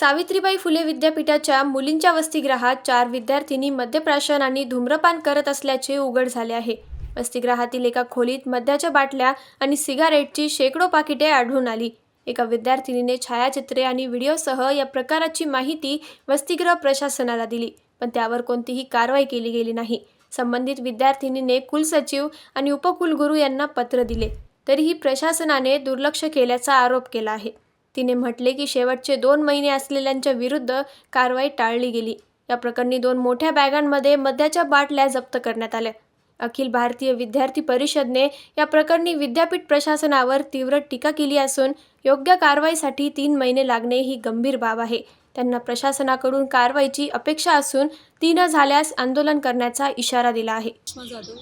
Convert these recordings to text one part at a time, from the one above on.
सावित्रीबाई फुले विद्यापीठाच्या मुलींच्या वसतिगृहात चार विद्यार्थिनी मद्यप्राशन आणि धूम्रपान करत असल्याचे उघड झाले आहे. वसतिगृहातील एका खोलीत मद्याच्या बाटल्या आणि सिगारेटची शेकडो पाकिटे आढळून आली. एका विद्यार्थिनीने छायाचित्रे आणि व्हिडिओसह या प्रकाराची माहिती वसतिगृह प्रशासनाला दिली पण त्यावर कोणतीही कारवाई केली गेली नाही. संबंधित विद्यार्थिनीने कुलसचिव आणि उपकुलगुरू यांना पत्र दिले. तरीही प्रशासनाने दुर्लक्ष केल्याचा आरोप केला आहे. तिने म्हटले की शेवटचे दोन महिने असलेल्यांच्या विरुद्ध कारवाई टाळली गेली. या प्रकरणी दोन मोठ्या बॅगांमध्ये मद्याच्या बाटल्या जप्त करण्यात आल्या. अखिल भारतीय विद्यार्थी परिषदने या प्रकरणी विद्यापीठ प्रशासनावर तीव्र टीका केली असून योग्य कारवाईसाठी तीन महिने लागणे ही गंभीर बाब आहे. त्यांना प्रशासनाकडून कारवाईची अपेक्षा असून ती न झाल्यास आंदोलन करण्याचा इशारा दिला आहे. जाधव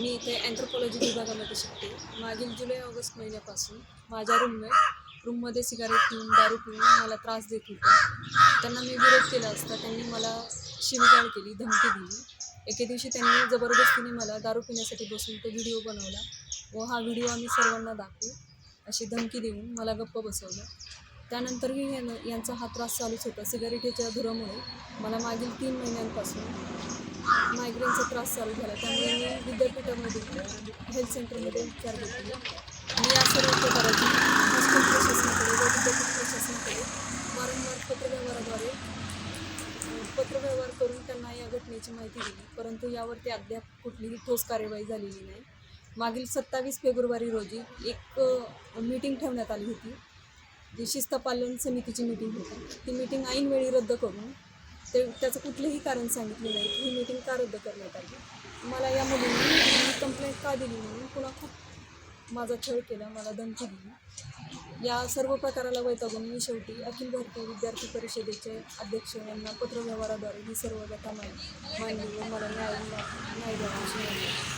मी इथे अँथ्रोपॉलॉजी विभागामध्ये शिकते. मागील जुलै ऑगस्ट महिन्यापासून माझ्या रूममेट रूममध्ये सिगारेट पिऊन दारू पिऊन मला त्रास देत होते. त्यांना मी विरोध केला असता त्यांनी मला शिवीगाळ केली धमकी दिली. एके दिवशी त्यांनी जबरदस्तीने मला दारू पिण्यासाठी बसून तो व्हिडिओ बनवला. व हा व्हिडिओ आम्ही सर्वांना दाखवू अशी धमकी देऊन मला गप्प बसवलं. त्यानंतरही यांचा हा त्रास चालूच होता. सिगारेटीच्या धुरामुळे मला मागील तीन महिन्यांपासून मायग्रेनचा त्रास चालू झाला. त्यामुळे मी विद्यापीठामध्ये हेल्थ सेंटरमध्ये उपचार घेतले. मी या सर्व प्रकाराची पत्रव्यवहाराद्वारे पत्रव्यवहार करून त्यांना या घटनेची माहिती दिली. परंतु यावरती अद्याप कुठलीही ठोस कार्यवाही झालेली नाही. मागील सत्तावीस फेब्रुवारी रोजी एक मीटिंग ठेवण्यात आली होती. जी शिस्तपालन समितीची मीटिंग होती. ती मीटिंग ऐनवेळी रद्द करून ते त्याचं कुठलंही कारण सांगितलं नाही की ही मीटिंग का रद्द करण्यात आली. मला या मुलींनी कंप्लेंट का दिली म्हणून पुन्हा खूप माझा छळ केला मला धमकी दिली. या सर्व प्रकाराला वैतागून मी शेवटी अखिल भारतीय विद्यार्थी परिषदेचे अध्यक्ष यांना पत्रव्यवहाराद्वारे ही सर्व व्यथा मांडली व मला न्याय न्याय द्यावा